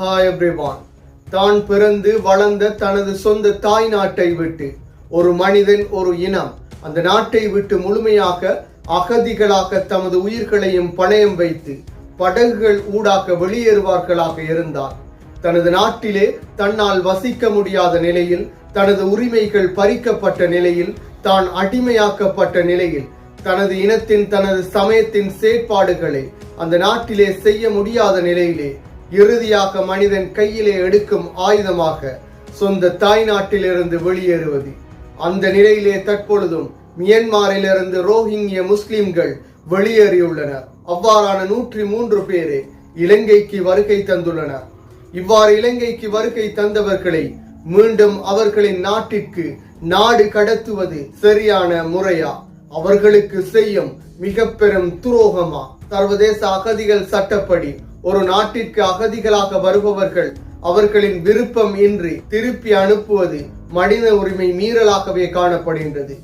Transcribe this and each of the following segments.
Hi everyone தான் பிறந்து வளர்ந்த தனது சொந்த தாய் நாட்டை விட்டு ஒரு மனிதன் ஒரு இனம் அந்த நாட்டை விட்டு முழுமையாக அகதிகளாக தமது உயிர்களையும் பணயம் வைத்து படகுகள் ஊடாக வெளியேறுவார்களாக இருந்தார். தனது நாட்டிலே தன்னால் வசிக்க முடியாத நிலையில் தனது உரிமைகள் பறிக்கப்பட்ட நிலையில் தான் அடிமையாக்கப்பட்ட நிலையில் தனது இனத்தின் தனது சமயத்தின் செயற்பாடுகளை அந்த நாட்டிலே செய்ய முடியாத நிலையிலே இறுதியாக மனிதன் கையிலே எடுக்கும் ஆயுதமாக சொந்த தாய் நாட்டிலிருந்து வெளியேறுவது. அந்த நிலையிலே தற்பொழுதும் மியன்மாரிலிருந்து ரோஹிங்கிய முஸ்லிம்கள் வெளியேறியுள்ளனர். அவ்வாறான நூற்றி மூன்று பேரே இலங்கைக்கு வருகை தந்துள்ளனர். இவ்வாறு இலங்கைக்கு வருகை தந்தவர்களை மீண்டும் அவர்களின் நாட்டிற்கு நாடு கடத்துவது சரியான முறையா? அவர்களுக்கு செய்யும் மிக பெரும் துரோகமா? சர்வதேச அகதிகள் சட்டப்படி ஒரு நாட்டிற்கு அகதிகளாக வருபவர்கள் அவர்களின் விருப்பம் இன்றி திருப்பி அனுப்புவது மனித உரிமை மீறலாகவே காணப்படுகின்றது.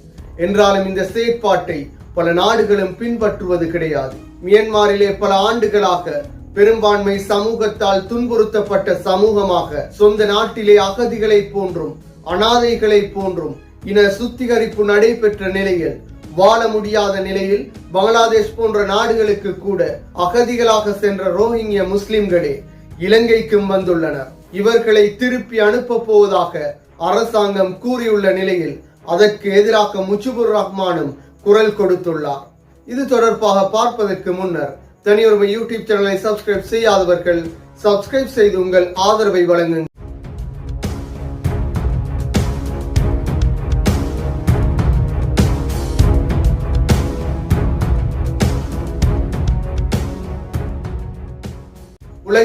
என்றாலும் இந்த செயற்பாட்டை பல நாடுகளும் பின்பற்றுவது கிடையாது. மியன்மாரிலே பல ஆண்டுகளாக பெரும்பான்மை சமூகத்தால் துன்புறுத்தப்பட்ட சமூகமாக சொந்த நாட்டிலே அகதிகளை போன்றும் அனாதைகளை போன்றும் இன சுத்திகரிப்பு நடைபெற்ற நிலையில் வாழ முடியாத நிலையில் பங்களாதேஷ் போன்ற நாடுகளுக்கு கூட அகதிகளாக சென்ற ரோஹிங்கிய முஸ்லிம்களே இலங்கைக்கும் வந்துள்ளனர். இவர்களை திருப்பி அனுப்ப போவதாக அரசாங்கம் கூறியுள்ள நிலையில் அதற்கு எதிராக முஜிபுர் ரஹ்மானும் குரல் கொடுத்துள்ளார். இது தொடர்பாக பார்ப்பதற்கு முன்னர் தனியொருமை யூடியூப் சேனலை சப்ஸ்கிரைப் செய்யாதவர்கள் சப்ஸ்கிரைப் செய்து உங்கள் ஆதரவை வழங்குங்கள்.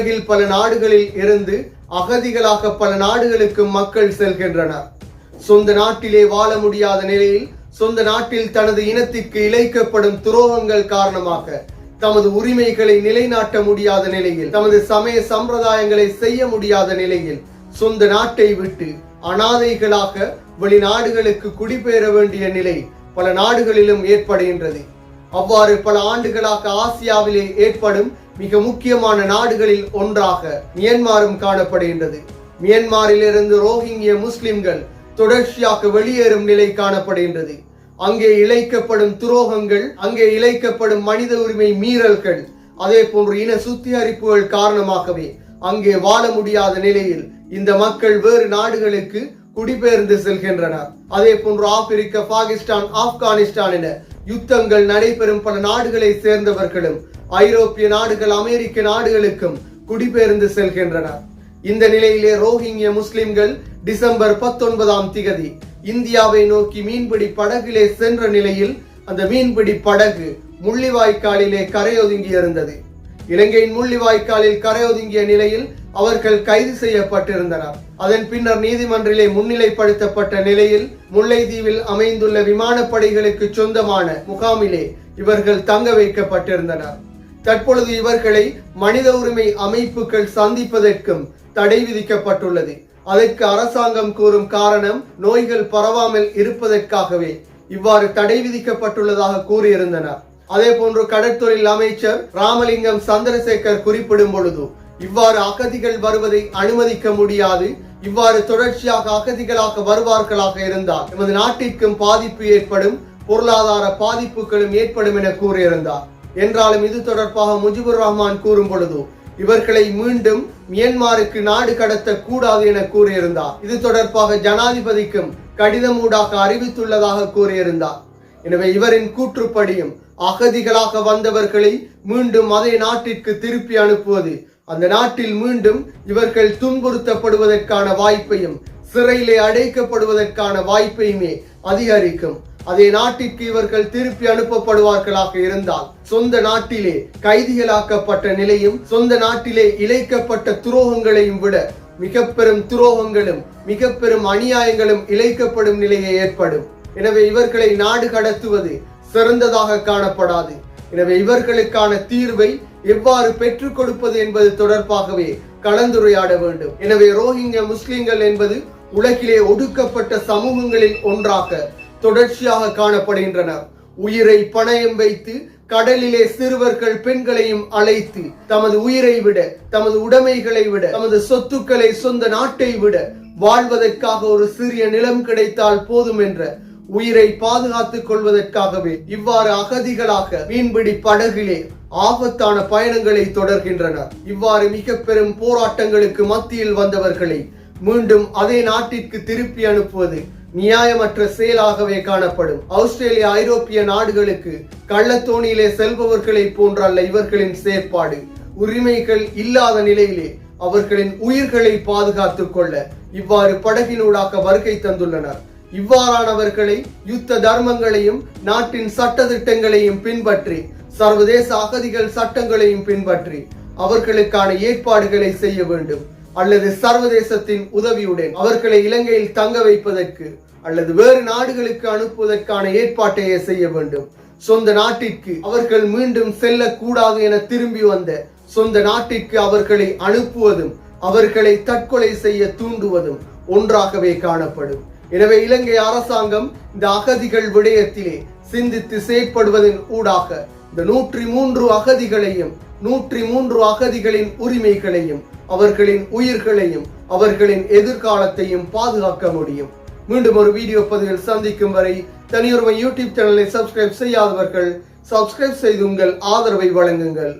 உலகில் பல நாடுகளில் இருந்து அகதிகளாக பல நாடுகளுக்கு மக்கள் செல்கின்றனர். சொந்த நாட்டிலே வாழ முடியாத நிலையில் சொந்த நாட்டில் தனது இனத்திற்கு இழைக்கப்படும் துரோகங்கள் காரணமாக தமது உரிமைகளை நிலைநாட்ட முடியாத நிலையில் தமது சமய சம்பிரதாயங்களை செய்ய முடியாத நிலையில் சொந்த நாட்டை விட்டு அனாதைகளாக வெளிநாடுகளுக்கு குடிபெயர வேண்டிய நிலை பல நாடுகளிலும் ஏற்படுகின்றது. அவ்வாறு பல ஆண்டுகளாக ஆசியாவிலே ஏற்படும் மிக முக்கியமான நாடுகளில் ஒன்றாக மியன்மாரும் காணப்படுகின்றது. மியன்மாரிலிருந்து ரோஹிங்கிய முஸ்லிம்கள் தொடர்ச்சியாக வெளியேறும் நிலை காணப்படுகின்றது. அங்கே இழைக்கப்படும் துரோகங்கள் அங்கே இழைக்கப்படும் மனித உரிமை மீறல்கள் அதே போன்று இன சுத்திகரிப்புகள் காரணமாகவே அங்கே வாழ முடியாத நிலையில் இந்த மக்கள் வேறு நாடுகளுக்கு குடிபெயர்ந்து செல்கின்றனர். அதே போன்று ஆப்பிரிக்க பாகிஸ்தான் ஆப்கானிஸ்தான் என யுத்தங்கள் நடைபெறும் பல நாடுகளை சேர்ந்தவர்களும் ஐரோப்பிய நாடுகள் அமெரிக்க நாடுகளுக்கும் குடிபெயர்ந்து செல்கின்றனர் இந்த நிலையிலே ரோஹிங்கிய முஸ்லிம்கள் டிசம்பர் பத்தொன்பதாம் திகதி இந்தியாவை நோக்கி மீன்பிடி படகிலே சென்ற நிலையில் அந்த மீன்பிடி படகு முள்ளிவாய்க்காலிலே கரையொதுங்கி இருந்தது. இலங்கையின் முள்ளிவாய்க்காலில் கரையொதுங்கிய நிலையில் அவர்கள் கைது செய்யப்பட்டிருந்தனர். அதன் பின்னர் நீதிமன்றிலே முன்னிலைப்படுத்தப்பட்ட நிலையில் முல்லைத்தீவில் அமைந்துள்ள விமானப்படைகளுக்கு சொந்தமான முகாமிலே இவர்கள் தங்க வைக்கப்பட்டிருந்தனர். தற்பொழுது இவர்களை மனித உரிமை அமைப்புகள் சந்திப்பதற்கும் தடை விதிக்கப்பட்டுள்ளது. அதற்கு அரசாங்கம் கூறும் காரணம் நோய்கள் பரவாமல் இருப்பதற்காகவே இவ்வாறு தடை விதிக்கப்பட்டுள்ளதாக கூறியிருந்தனர். அதே போன்று கடற்தொழில் அமைச்சர் ராமலிங்கம் சந்திரசேகர் குறிப்பிடும் பொழுது இவ்வாறு அகதிகள் வருவதை அனுமதிக்க முடியாது. இவ்வாறு தொடர்ச்சியாக அகதிகளாக வருவார்களாக இருந்தால் எமது நாட்டிற்கும் பாதிப்பு ஏற்படும் பொருளாதார பாதிப்புகளும் ஏற்படும் என கூறியிருந்தார். என்றாலும் இது தொடர்பாக முஜிபுர் ரஹ்மான் கூறும் பொழுது இவர்களை மீண்டும் மியன்மாருக்கு நாடு கடத்த கூடாது என கூறியிருந்தார். இது தொடர்பாக ஜனாதிபதிக்கும் கடிதம் ஊடாக அறிவித்துள்ளதாக கூறியிருந்தார். எனவே இவரின் கூற்றுப்படியும் அகதிகளாக வந்தவர்களை மீண்டும் அதே நாட்டிற்கு திருப்பி அனுப்புவது அந்த நாட்டில் மீண்டும் இவர்கள் துன்புறுத்தப்படுவதற்கான வாய்ப்பையும் சிறையிலே அடைக்கப்படுவதற்கான வாய்ப்பையுமே அதிகரிக்கும். அதே நாட்டிற்கு இவர்கள் திருப்பி அனுப்பப்படுவார்களாக இருந்தால் சொந்த நாட்டிலே கைதிகளாக்கப்பட்ட நிலையும் சொந்த நாட்டிலே இழைக்கப்பட்ட துரோகங்களையும் விட மிக பெரும் துரோகங்களும் மிக பெரும் அநியாயங்களும் இழைக்கப்படும் நிலையை ஏற்படும். எனவே இவர்களை நாடு கடத்துவது சிறந்ததாக காணப்படாது. எனவே இவர்களுக்கான தீர்வை எவ்வாறு பெற்றுக் கொடுப்பது என்பது தொடர்பாகவே கலந்துரையாட வேண்டும். எனவே ரோஹிங்கிய முஸ்லிம்கள் என்பது உலகிலே ஒடுக்கப்பட்ட சமூகங்களில் ஒன்றாக தொடர்ச்சியாக காணப்படுகின்றனர். உயிரை பணயம் வைத்து கடலிலே சிறுவர்கள் பெண்களையும் அழைத்து தமது உயிரை விட தமது உடைமைகளை விட தமது சொத்துக்களை சொந்த நாட்டை விட வாழ்வதற்காக ஒரு சிறிய நிலம் கிடைத்தால் போதும் என்ற உயிரை பாதுகாத்துக் கொள்வதற்காகவே இவ்வாறு அகதிகளாக மீன்பிடி படகிலே ஆபத்தான பயணங்களை தொடர்கின்றனர். இவ்வாறு மிக பெரும் போராட்டங்களுக்கு மத்தியில் வந்தவர்களை மீண்டும் அதே நாட்டிற்கு திருப்பி அனுப்புவது நியாயமற்ற செயலாகவே காணப்படும். ஆஸ்திரேலிய ஐரோப்பிய நாடுகளுக்கு கள்ளத்தோணியிலே செல்பவர்களை போன்றல்ல இவர்களின் செயற்பாடு. உரிமைகள் இல்லாத நிலையிலே அவர்களின் உயிர்களை பாதுகாத்துக் கொள்ள இவ்வாறு படகினூடாக வருகை தந்துள்ளனர். இவ்வாறானவர்களை யுத்த தர்மங்களையும் நாட்டின் சட்ட திட்டங்களையும் பின்பற்றி சர்வதேச அகதிகள் சட்டங்களையும் பின்பற்றி அவர்களுக்கான ஏற்பாடுகளை செய்ய வேண்டும். அல்லது சர்வதேசத்தின் உதவியுடன் அவர்களை இலங்கையில் தங்க வைப்பதற்கு அல்லது வேறு நாடுகளுக்கு அனுப்புவதற்கான ஏற்பாட்டையே செய்ய வேண்டும். சொந்த நாட்டிற்கு அவர்கள் மீண்டும் செல்லக்கூடாது என திரும்பி வந்த சொந்த நாட்டிற்கு அவர்களை அனுப்புவதும் அவர்களை தற்கொலை செய்ய தூண்டுவதும் ஒன்றாகவே காணப்படும். எனவே இலங்கை அரசாங்கம் இந்த அகதிகள் விடயத்திலே சிந்தித்து செயற்படுவதன் ஊடாக இந்த நூற்றி மூன்று அகதிகளையும் நூற்றி மூன்று அகதிகளின் உரிமைகளையும் அவர்களின் உயிர்களையும் அவர்களின் எதிர்காலத்தையும் பாதுகாக்க முடியும். மீண்டும் ஒரு வீடியோ பதிவில் சந்திக்கும் வரை தனியொருவன் யூடியூப் சேனலை சப்ஸ்கிரைப் செய்யாதவர்கள் சப்ஸ்கிரைப் செய்து உங்கள் ஆதரவை வழங்குங்கள்.